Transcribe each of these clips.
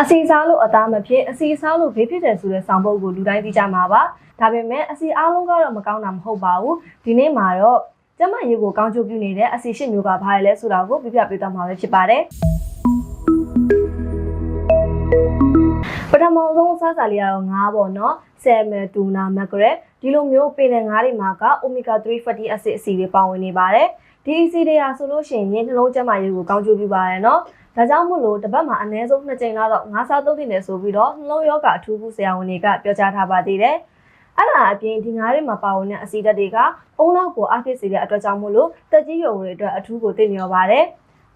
အစီစားလို့အသားမဖြစ်အစီစားလို့ဘေးဖြစ်တယ်ဆိုတဲ့ဆောင်းပုဒ်ကိုလူတိုင်းသိကြမှာပါဒါပေမဲ့အစီအားလုံးကတော့မကောင်းတာမဟုတ်ပါဘူးဒီနေ့မှာတော့ကျမရေကိုကောင်းချိုးပြုနေတဲ့အစီရှစ်မျိုးကဘာလဲဆိုတာကိုပြပြပေးသွားမှာပဲဖြစ်ပါတယ် မဆုံးအစားအစာလေးကတော့ငါးပေါ့နော်ဆယ်မယ်တူနာမက်ဂရက်ဒီလိုမျိုးပင်လယ်ငါးတွေမှာက omega 3 fatty acid အဆီတွေပါဝင်နေပါတယ်ဒီအဆီတွေဟာဆိုလို့ရှိရင်နှလုံးကျန်းမာရေးကိုကောင်းကျိုးပြုပါတယ်နော်ဒါကြောင့်မို့လို့တစ်ပတ်မှာအနည်းဆုံး2ကြိမ်လောက်ငါးစားသုံးသင့်တယ်ဆိုပြီးတော့နှလုံးရောဂါအထူးကုဆရာဝန်တွေကပြောကြားထားပါသေးတယ်အဲ့ဒါအပြင်ဒီငါးတွေမှာပါဝင်တဲ့အဆီဓာတ်တွေကအုံနောက်ကိုအားဖြစ်စေတဲ့အတွက်ကြောင့်မို့လို့တက်ကြီးရုံတွေအတွက်အထူးကိုသိနေရပါတယ်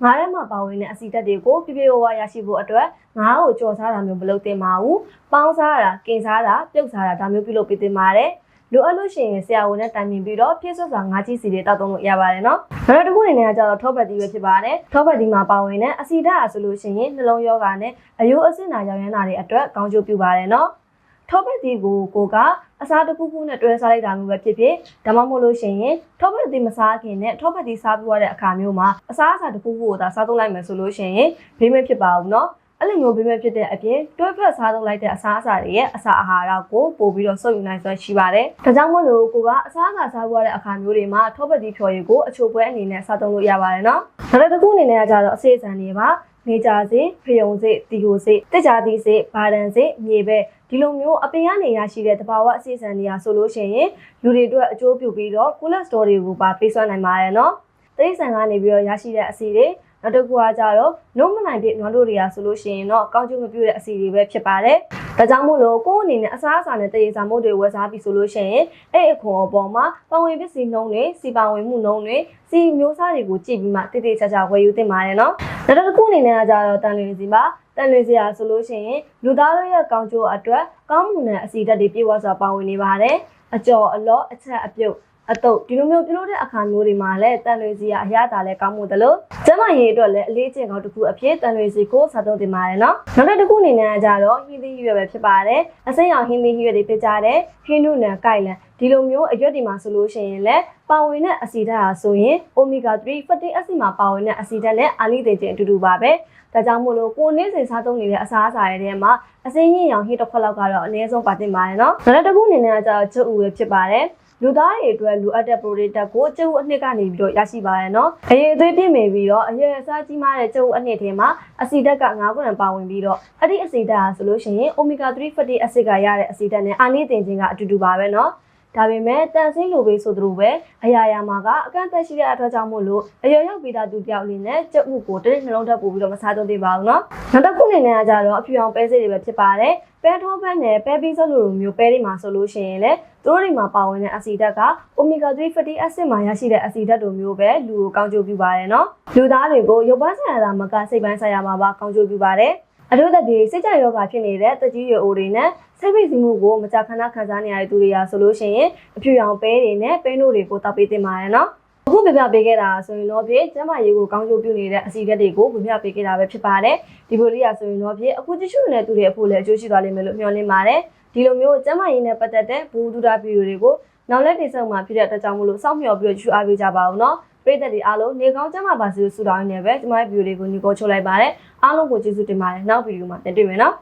ငါးထဲမှာပါဝင်တဲ့အဆီဓာတ်တွေကိုပြပြဝဝရရှိဖို့အတွက်ငါးကိုကြော်စားတာမျိုးမလုပ်သင့်ပါဘူး။ပေါင်းစားတာ၊ကင်စားတာ၊ပြုတ်စားတာဒါမျိုးပြုလုပ်ပေးသင့်ပါတယ်။လိုအပ်လို့ရှိရင်ဆရာဝန်နဲ့တိုင်ပင်ပြီးတော့ဖြည့်ဆွတ်စွာငါးကြီးစီတွေတောက်သုံးလို့ရပါတယ်နော်။နောက်တစ်ခုအနေနဲ့ကကျတော့ထောပတ်တီပဲဖြစ်ပါတယ်။ထောပတ်တီမှာပါဝင်တဲ့အဆီဓာတ်အဆိုလို့ရှိရင်နှလုံးရောဂါနဲ့အယိုးအဆစ်နာရောင်ရမ်းတာတွေအတွက်ကောင်းကျိုးပြုပါတယ်နော်။ ထောပတ်တီကိုကိုကအစားတစ်ခုခုနဲ့တွဲစားလိုက်တာမျိုးပဲဖြစ်ဖြစ်ဒါမှမဟုတ်လို့ရှိရင်ထောပတ်တီမစားခင်နဲ့ထောပတ်တီစားပြီးရတဲ့အခါမျိုးမှာအစားအစာတစ်ခုခုကိုသာစားသုံးလိုက်မယ်ဆိုလို့ရှိရင်ဘေးမဖြစ်ပါဘူးเนาะအဲ့လိုမျိုးဘေးမဖြစ်တဲ့အပြင်တွဲဖက်စားသုံးလိုက်တဲ့အစားအစာတွေရဲ့အစာအာဟာရကိုပို့ပြီးတော့စုပ်ယူနိုင်စွမ်းရှိပါတယ်ဒါကြောင့်မို့လို့ကိုကအစားအစာစားပြီးရတဲ့အခါမျိုးတွေမှာထောပတ်တီဖြော်ရည်ကိုအချိုပွဲအနေနဲ့စားသုံးလို့ရပါတယ်เนาะနောက်တစ်ခုအနေနဲ့ကကြတော့အစေအစံတွေပါ နေကြစေဖယုံစေတီကိုစေတက်ကြသည်စေဘာဒန်စေမြေပဲဒီလိုမျိုးအပင်ကနေရရှိတဲ့တဘာဝအစီအစံတွေဟာဆိုလို့ရှိရင်လူတွေအတွက်အကျိုးပြုပြီးတော့ကိုလက်စတော်တွေကိုပါပေးစွမ်းနိုင်ပါတယ်နော်တိရစ္ဆာန်ကနေပြီးတော့ရရှိတဲ့အစီတွေနောက်တစ်ခုကကြတော့နှုတ်မနိုင်တဲ့နွားတို့တွေကဆိုလို့ရှိရင်တော့ကောင်းကျိုးမပြုတဲ့အစီတွေပဲဖြစ်ပါတယ် ဒါကြောင့်မို့လို့ကိုယ့်အနေနဲ့အစားအစာနဲ့တရေစာမုတ်တွေဝယ်စားပြီးဆိုလို့ရှိရင်အဲ့အခွန်အပေါ်မှာပဝင်ပစ္စည်းနှုံးတွေစီပါဝင်မှုနှုံးတွေစီမျိုးစားတွေကိုကြည့်ပြီးမှတိတိကျကျဝယ်ယူသင့်ပါတယ်နော်နောက်တစ်ခုအနေနဲ့ကကြတော့တန်လျင်စီပါတန်လွေစရာဆိုလို့ရှိရင်လူသားတို့ရဲ့ကောင်းကျိုးအတွက်ကောင်းမှုနဲ့အစီဓာတ်တွေပြေဝစွာပါဝင်နေပါတယ်။အကျော်အလော့အချက်အပြုတ် အတုပ်ဒီလိုမျိုးပြုလုပ်တဲ့အခါမျိုးတွေမှာလည်းတန်လွေစီရအရသာလည်းကောင်းမှုတလို့ကျမရေးအတွက်လည်းအလေးကျင့်ကောင်းတစ်ခုအဖြစ်တန်လွေစီကိုစားသုံးတင်ပါတယ်နော်။နောက်တစ်ခုအနေနဲ့ကြတော့ဟင်းသီးရွက်ပဲဖြစ်ပါတယ်။အစိမ်းရောင်ဟင်းသီးရွက်တွေဖြစ်ကြတဲ့ဟင်းနုနယ်ကိုက်လန်ဒီလိုမျိုးအရွက်တွေမှာဆိုလို့ရှိရင်လည်းပါဝင်တဲ့အဆီဓာတ်ဟာဆိုရင် omega 3 fatty acid မှာပါဝင်တဲ့အဆီဓာတ်နဲ့အာလိဒေချင်းအတူတူပါပဲ။ဒါကြောင့်မို့လို့ကိုနေ့စဉ်စားသုံးနေတဲ့အစားအစာတွေထဲမှာအစိမ်းရင်းရောင်ဟင်းတစ်ခွက်လောက်ကတော့အနည်းဆုံးပါတင်ပါတယ်နော်။နောက်တစ်ခုအနေနဲ့ကကျတော့ကျွတ်ဥပဲဖြစ်ပါတယ်။ လူသားတွေအတွက်လိုအပ်တဲ့ protein ဓာတ်ကိုကျုပ်အနှစ်ကနေပြီးတော့ရရှိပါရနော်။အရေးအသွေးပြည့်မီပြီးတော့အရွယ်အစားကြီးမားတဲ့ကျုပ်အနှစ်ထဲမှာအဆီဓာတ်က9ခုနဲ့ပါဝင်ပြီးတော့အဲ့ဒီအဆီဓာတ်ဟာဆိုလို့ရှိရင် omega 3 fatty acid ကရတဲ့အဆီဓာတ်နဲ့အာနိသင်ခြင်းကအတူတူပါပဲနော်။ ဒါပေမဲ့တန်ဆင်းလိုပဲဆိုသလိုပဲအရာရာမှာကအကန့်အသတ်ရှိတဲ့အတွက်ကြောင့်မို့လို့အရွယ်ရောက်ပြီးသားသူတယောက်လေးနဲ့ကြက်ဥကိုတရက်နှလုံးထပ်ပို့ပြီးတော့မစားသုံးသေးပါဘူးเนาะနောက်တစ်ခုအနေနဲ့ကကြတော့အဖြူအောင်ပဲစိတ်တွေပဲဖြစ်ပါတယ်ပဲထောပန်းနဲ့ပဲပြီးစလိုလိုမျိုးပဲတွေမှာဆိုလို့ရှိရင်လေသူတို့တွေမှာပါဝင်တဲ့အဆီဓာတ်က omega 3 fatty acid မှာရရှိတဲ့အဆီဓာတ်တို့မျိုးပဲလူကိုကောင်းကျိုးပြုပါတယ်เนาะလူသားတွေကိုရုပ်ပိုင်းဆိုင်ရာသာမကစိတ်ပိုင်းဆိုင်ရာမှာပါကောင်းကျိုးပြုပါတယ် အထူးသဖြင့်စိတ်ကြယောဂဖြစ်နေတဲ့တကြီးရွယ်အိုတွေနဲ့စိတ်ဖိစီးမှုကိုမကြာခဏခံစားနေရတဲ့သူတွေရာဆိုလို့ရှိရင်အဖြူရောင်ပဲတွေနဲ့ပဲနို့တွေကိုတောက်ပေးသင့်ပါတယ်နော်အခုပြပြပေးခဲ့တာဆိုရင်တော့ဖြင့်ကျမရေကိုကောင်းကျိုးပြုနေတဲ့အစီအကက်တွေကိုပြပြပေးခဲ့တာပဲဖြစ်ပါတယ်ဒီဗီဒီယိုဆိုရင်တော့ဖြင့်အခုတချို့နဲ့သူတွေအဖို့လည်းအကျိုးရှိသွားလိမ့်မယ်လို့မျှော်လင့်ပါတယ်ဒီလိုမျိုးကျမရေနဲ့ပတ်သက်တဲ့ဘူဒူတာဗီဒီယိုတွေကို နောက်လက်တင်ဆောင်မှာဖြစ်တဲ့အတွက်ကြောင့်မလို့စောင့်မျှော်ပြီးတော့ကြည့်အားပေးကြပါဦးနော်ပရိသတ်တွေအားလုံးနေကောင်းကျမပါစေလို့ဆုတောင်းနေပဲကျမရဲ့ဗီဒီယိုလေးကိုညီကိုချုပ်လိုက်ပါတယ်အားလုံးကိုကျေးဇူးတင်ပါတယ်နောက်ဗီဒီယိုမှာပြန်တွေ့မယ်နော်